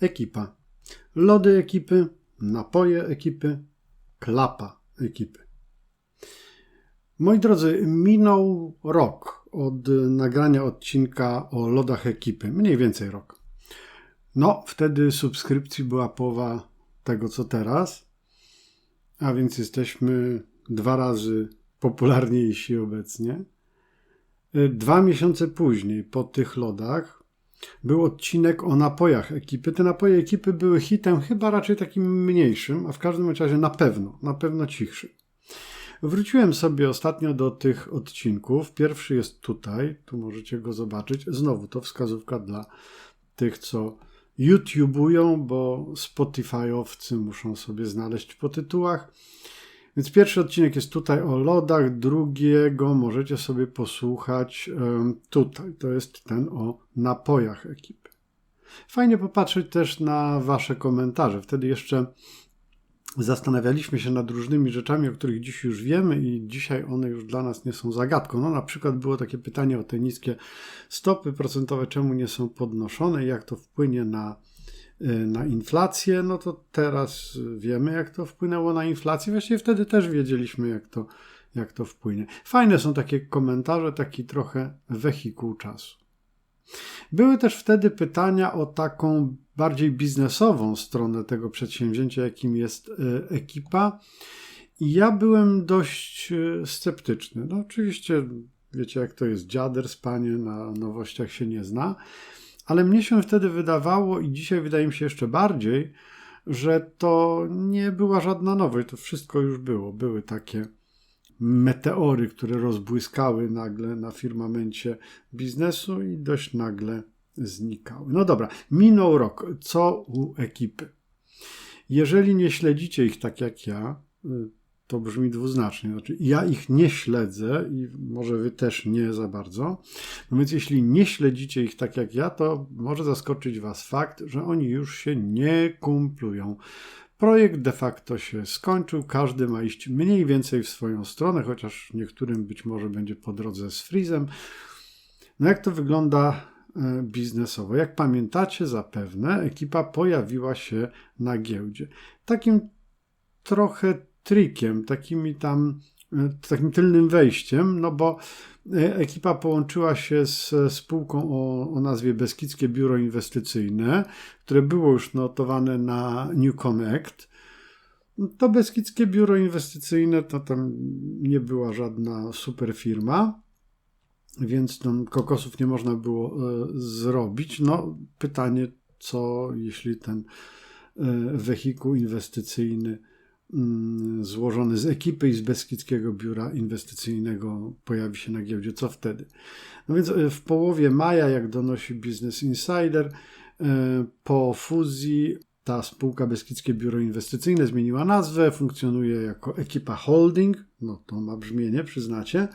Ekipa. Lody ekipy, napoje ekipy, klapa ekipy. Moi drodzy, minął rok od nagrania odcinka o lodach ekipy, mniej więcej rok. No, wtedy subskrypcji była połowa tego co teraz, a więc jesteśmy dwa razy popularniejsi obecnie. Dwa miesiące później, po tych lodach, był odcinek o napojach ekipy. Te napoje ekipy były hitem chyba raczej takim mniejszym, a w każdym razie na pewno, na pewno cichszym. Wróciłem sobie ostatnio do tych odcinków. Pierwszy jest tutaj, tu możecie go zobaczyć. Znowu to wskazówka dla tych, co YouTubują, bo Spotify'owcy muszą sobie znaleźć po tytułach. Więc pierwszy odcinek jest tutaj o lodach, drugiego możecie sobie posłuchać tutaj. To jest ten o napojach ekipy. Fajnie popatrzeć też na Wasze komentarze. Wtedy jeszcze zastanawialiśmy się nad różnymi rzeczami, o których dziś już wiemy i dzisiaj one już dla nas nie są zagadką. No na przykład było takie pytanie o te niskie stopy procentowe, czemu nie są podnoszone i jak to wpłynie na, na inflację. No to teraz wiemy, jak to wpłynęło na inflację. Właściwie wtedy też wiedzieliśmy, jak to, jak to wpłynie. Fajne są takie komentarze, taki trochę wehikuł czasu. Były też wtedy pytania o taką bardziej biznesową stronę tego przedsięwzięcia, jakim jest e, ekipa. I ja byłem dość e, sceptyczny. No oczywiście wiecie, jak to jest dziader, spanie na nowościach się nie zna, ale mnie się wtedy wydawało i dzisiaj wydaje mi się jeszcze bardziej, że to nie była żadna nowość, to wszystko już było. Były takie meteory, które rozbłyskały nagle na firmamencie biznesu i dość nagle znikały. No dobra, minął rok. Co u ekipy? Jeżeli nie śledzicie ich tak jak ja, y, to brzmi dwuznacznie. Znaczy, ja ich nie śledzę i może wy też nie za bardzo. No więc jeśli nie śledzicie ich tak jak ja, to może zaskoczyć was fakt, że oni już się nie kumplują. Projekt de facto się skończył, każdy ma iść mniej więcej w swoją stronę, chociaż niektórym być może będzie po drodze z Freezem. No jak to wygląda e, biznesowo? Jak pamiętacie zapewne, ekipa pojawiła się na giełdzie. Takim trochę trikiem, takimi tam E, takim tylnym wejściem, no bo e, ekipa połączyła się z spółką o, o nazwie Beskidzkie Biuro Inwestycyjne, które było już notowane na New Connect. To Beskidzkie Biuro Inwestycyjne to tam nie była żadna super firma, więc tam kokosów nie można było e, zrobić. No pytanie, co jeśli ten wehikuł inwestycyjny złożony z ekipy i z Beskidzkiego Biura Inwestycyjnego pojawi się na giełdzie. Co wtedy? No więc e, w połowie maja, jak donosi Business Insider, e, po fuzji ta spółka Beskidzkie Biuro Inwestycyjne zmieniła nazwę, funkcjonuje jako ekipa holding, no to ma brzmienie, przyznacie.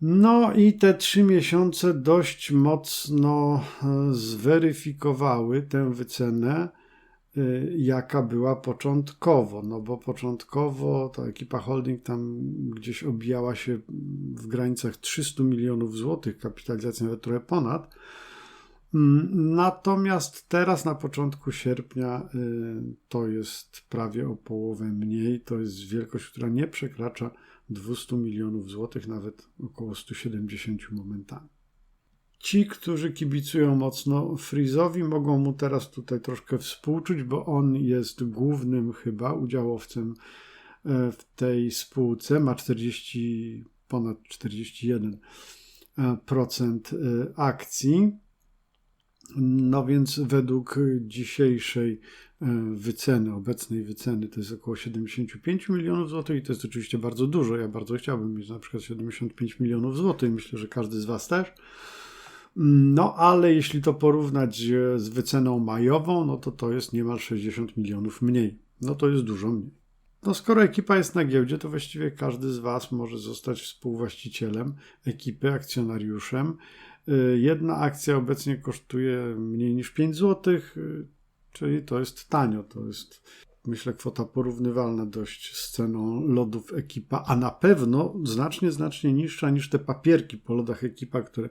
No i te trzy miesiące dość mocno e, zweryfikowały tę wycenę jaka była początkowo, no bo początkowo ta ekipa holding tam gdzieś obijała się w granicach 300 milionów złotych, kapitalizacja nawet trochę ponad. Mm, natomiast teraz na początku sierpnia y, to jest prawie o połowę mniej, to jest wielkość, która nie przekracza 200 milionów złotych, nawet około 170 momentami. Ci, którzy kibicują mocno Frizowi, mogą mu teraz tutaj troszkę współczuć, bo on jest głównym chyba udziałowcem e, w tej spółce. Ma 40, ponad 41% e, akcji. No więc według dzisiejszej e, wyceny, obecnej wyceny, to jest około 75 milionów złotych i to jest oczywiście bardzo dużo. Ja bardzo chciałbym mieć na przykład 75 milionów złotych. Myślę, że każdy z Was też. No ale jeśli to porównać z wyceną majową, no to to jest niemal 60 milionów mniej. No to jest dużo mniej. No skoro ekipa jest na giełdzie, to właściwie każdy z Was może zostać współwłaścicielem ekipy, akcjonariuszem. Y, jedna akcja obecnie kosztuje mniej niż 5 zł, y, czyli to jest tanio. To jest myślę, kwota porównywalna dość z ceną lodów Ekipa, a na pewno znacznie, znacznie niższa niż te papierki po lodach Ekipa, które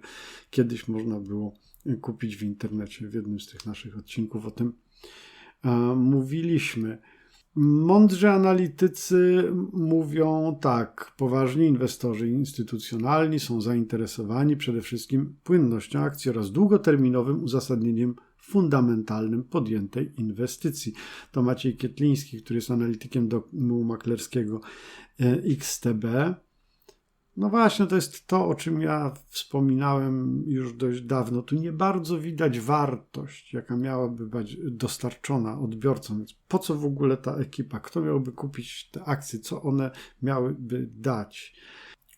kiedyś można było kupić w internecie. W jednym z tych naszych odcinków o tym mówiliśmy. Mądrzy analitycy mówią tak, poważni inwestorzy instytucjonalni są zainteresowani przede wszystkim płynnością akcji oraz długoterminowym uzasadnieniem fundamentalnym podjętej inwestycji. To Maciej Kietliński, który jest analitykiem domu maklerskiego e, XTB. No właśnie, to jest to, o czym ja wspominałem już dość dawno. Tu nie bardzo widać wartość, jaka miałaby być dostarczona odbiorcom. Więc po co w ogóle ta ekipa? Kto miałby kupić te akcje? Co one miałyby dać?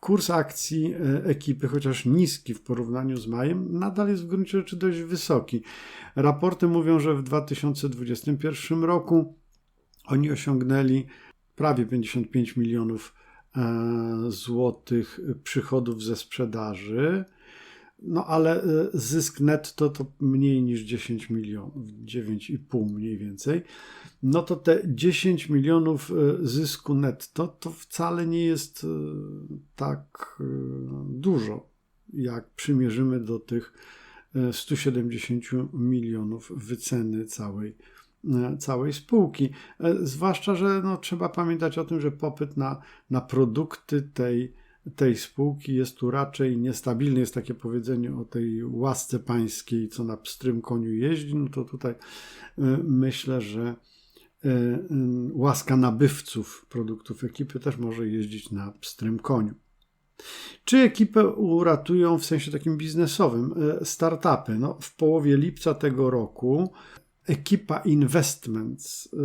Kurs akcji e, ekipy, chociaż niski w porównaniu z majem, nadal jest w gruncie rzeczy dość wysoki. Raporty mówią, że w 2021 roku oni osiągnęli prawie 55 milionów E, złotych przychodów ze sprzedaży, no ale e, zysk netto to mniej niż 10 milionów, 9,5 mniej więcej. No to te 10 milionów e, zysku netto to wcale nie jest tak dużo, jak przymierzymy do tych 170 milionów wyceny całej całej spółki. Zwłaszcza, że no, trzeba pamiętać o tym, że popyt na, na produkty tej, tej spółki jest tu raczej niestabilny. Jest takie powiedzenie o tej łasce pańskiej, co na pstrym koniu jeździ. No to tutaj e, myślę, że łaska nabywców produktów ekipy też może jeździć na pstrym koniu. Czy ekipę uratują w sensie takim biznesowym startupy? No, w połowie lipca tego roku ekipa Investments y,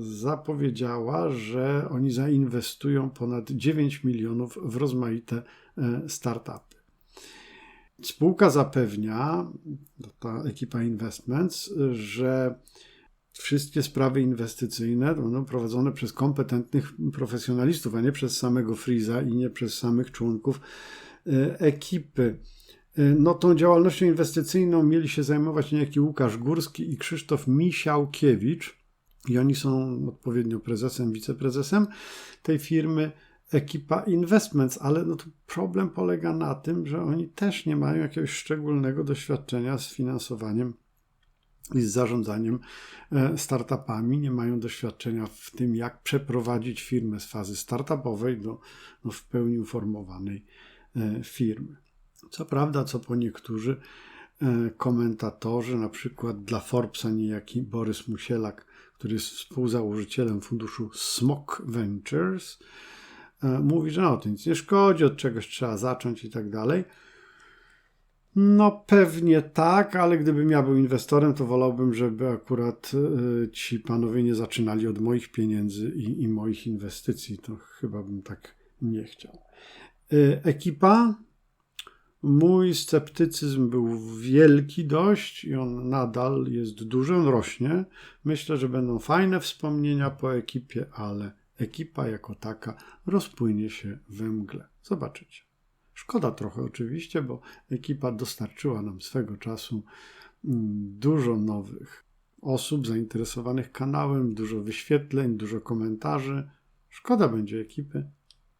zapowiedziała, że oni zainwestują ponad 9 milionów w rozmaite y, startupy. Spółka zapewnia, ta ekipa Investments, że wszystkie sprawy inwestycyjne będą prowadzone przez kompetentnych profesjonalistów, a nie przez samego Friza i nie przez samych członków y, ekipy. Y, no, tą działalnością inwestycyjną mieli się zajmować niejaki Łukasz Górski i Krzysztof Misiałkiewicz. I oni są odpowiednio prezesem, wiceprezesem tej firmy Ekipa Investments, ale no problem polega na tym, że oni też nie mają jakiegoś szczególnego doświadczenia z finansowaniem i z zarządzaniem e, startupami, nie mają doświadczenia w tym, jak przeprowadzić firmę z fazy startupowej do no, w pełni uformowanej e, firmy. Co prawda, co po niektórzy e, komentatorzy, na przykład dla Forbesa niejaki Borys Musielak, który jest współzałożycielem funduszu Smok Ventures, e, mówi, że no to nic nie szkodzi, od czegoś trzeba zacząć i tak dalej. No pewnie tak, ale gdybym ja był inwestorem, to wolałbym, żeby akurat e, ci panowie nie zaczynali od moich pieniędzy i, i moich inwestycji. To chyba bym tak nie chciał. Ekipa Mój sceptycyzm był wielki dość i on nadal jest duży, on rośnie. Myślę, że będą fajne wspomnienia po ekipie, ale ekipa jako taka rozpłynie się we mgle. Zobaczycie. Szkoda trochę oczywiście, bo ekipa dostarczyła nam swego czasu mm, dużo nowych osób zainteresowanych kanałem, dużo wyświetleń, dużo komentarzy. Szkoda będzie ekipy,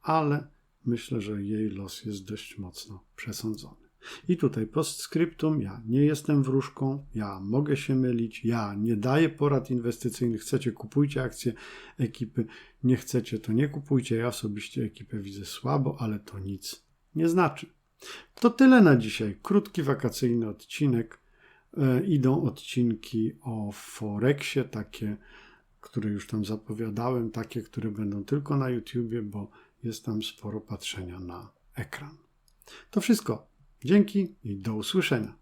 ale myślę, że jej los jest dość mocno przesądzony. I tutaj postscriptum, ja nie jestem wróżką, ja mogę się mylić, ja nie daję porad inwestycyjnych, chcecie kupujcie akcje ekipy, nie chcecie to nie kupujcie, ja osobiście ekipę widzę słabo, ale to nic nie znaczy. To tyle na dzisiaj. Krótki wakacyjny odcinek. E, idą odcinki o Forexie, takie, które już tam zapowiadałem, takie, które będą tylko na YouTubie, bo jest tam sporo patrzenia na ekran. To wszystko. Dzięki i do usłyszenia.